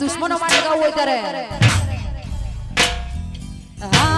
દુશ્મનો માટે ગાવું હોય ત્યારે. હા.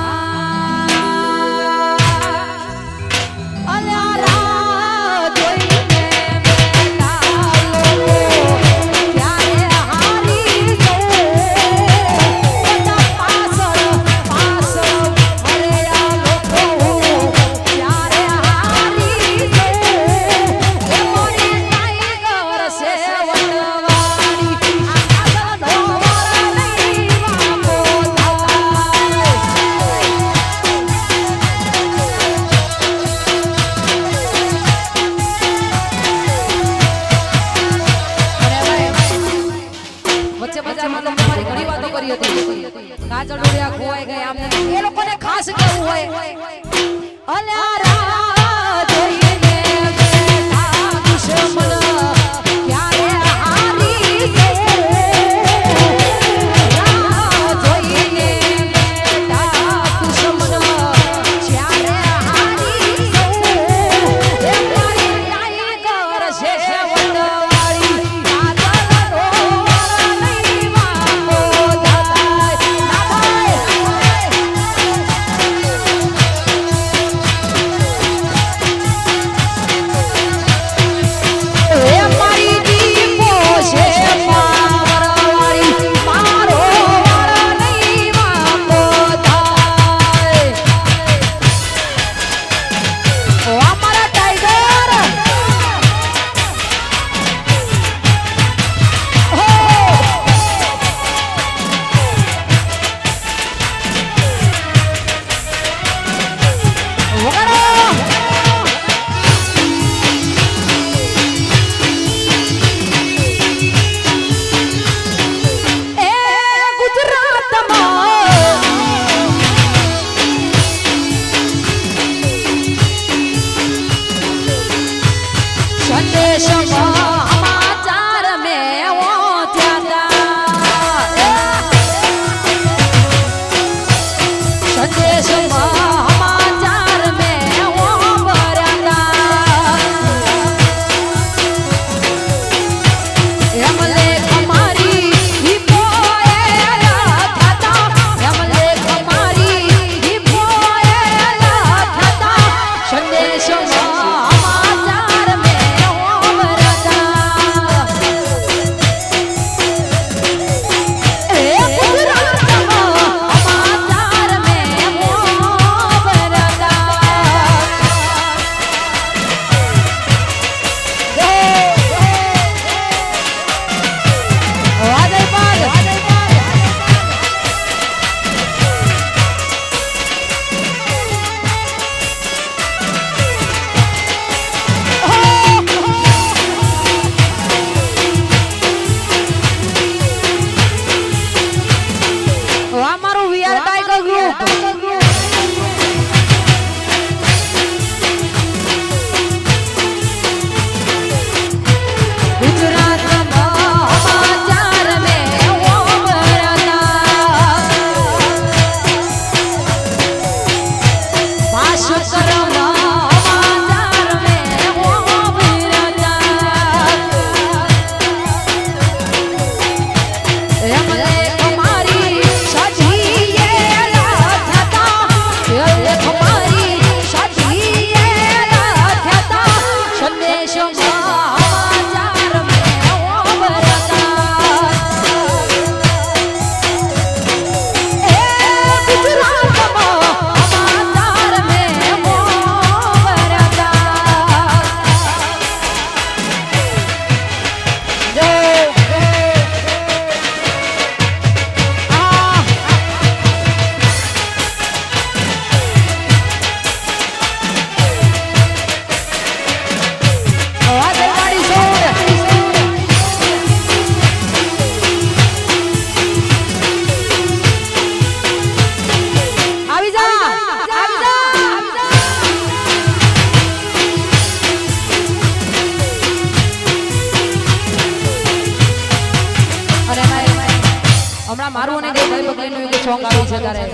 મારું અને ગઈ બગલીનું એક સોંગ આવી છે તારે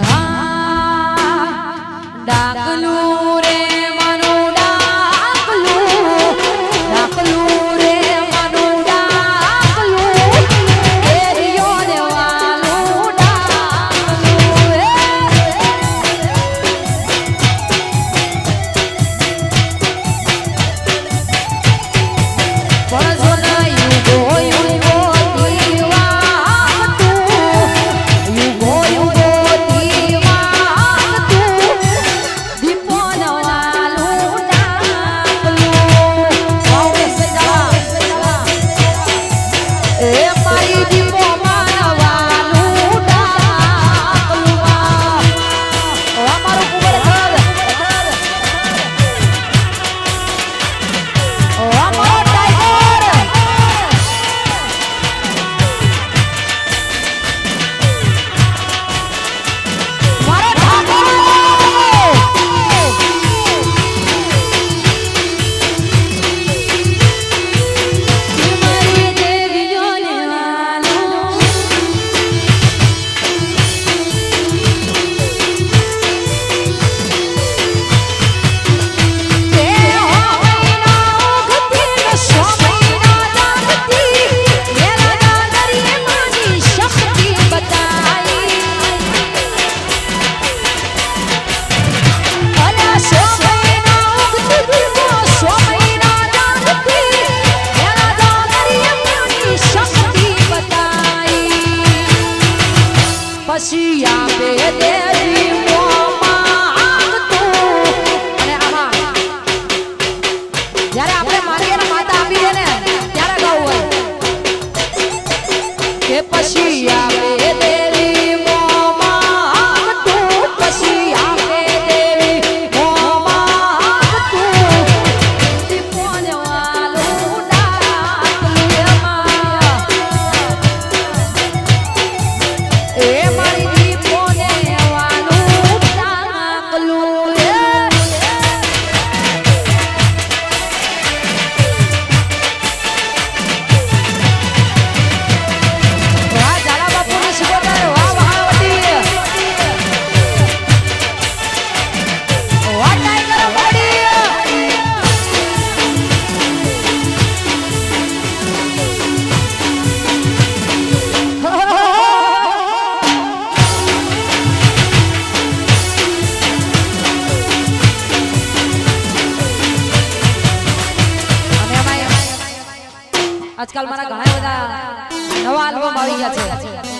હા ડાકલું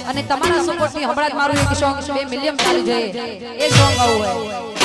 અને તમારા સપોર્ટથી હમણાં મારું એક સોંગ બે મિલિયન ચાલી જાય. એ સોંગ આવું હોય.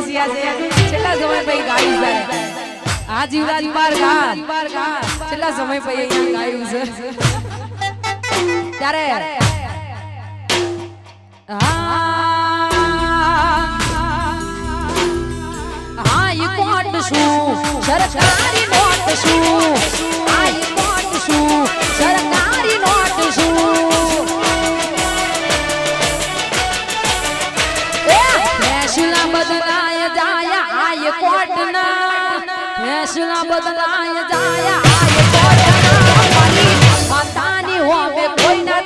ખાસિયા છે છેલ્લા સમય પછી ગાયું છે આ જીવરાજ પાર ખાન છેલ્લા સમય પછી અહીંયા ગાયું છે ત્યારે હા હા ઈ કોટ શું સરકારી નોટ શું આ ઈ કોટ શું સરકારી નોટ શું બદલાય જાયા આય કોટના. ફેસલા બદલાય જાયા આય કોટના. માતાની હોવે કોઈ ના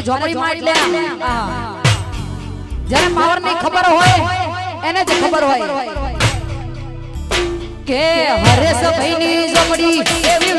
અને ઝોપડીમાં એટલે જેને પાવરની ખબર હોય એને જ ખબર હોય. કે હરેશ ભાઈની ઝોપડી એવી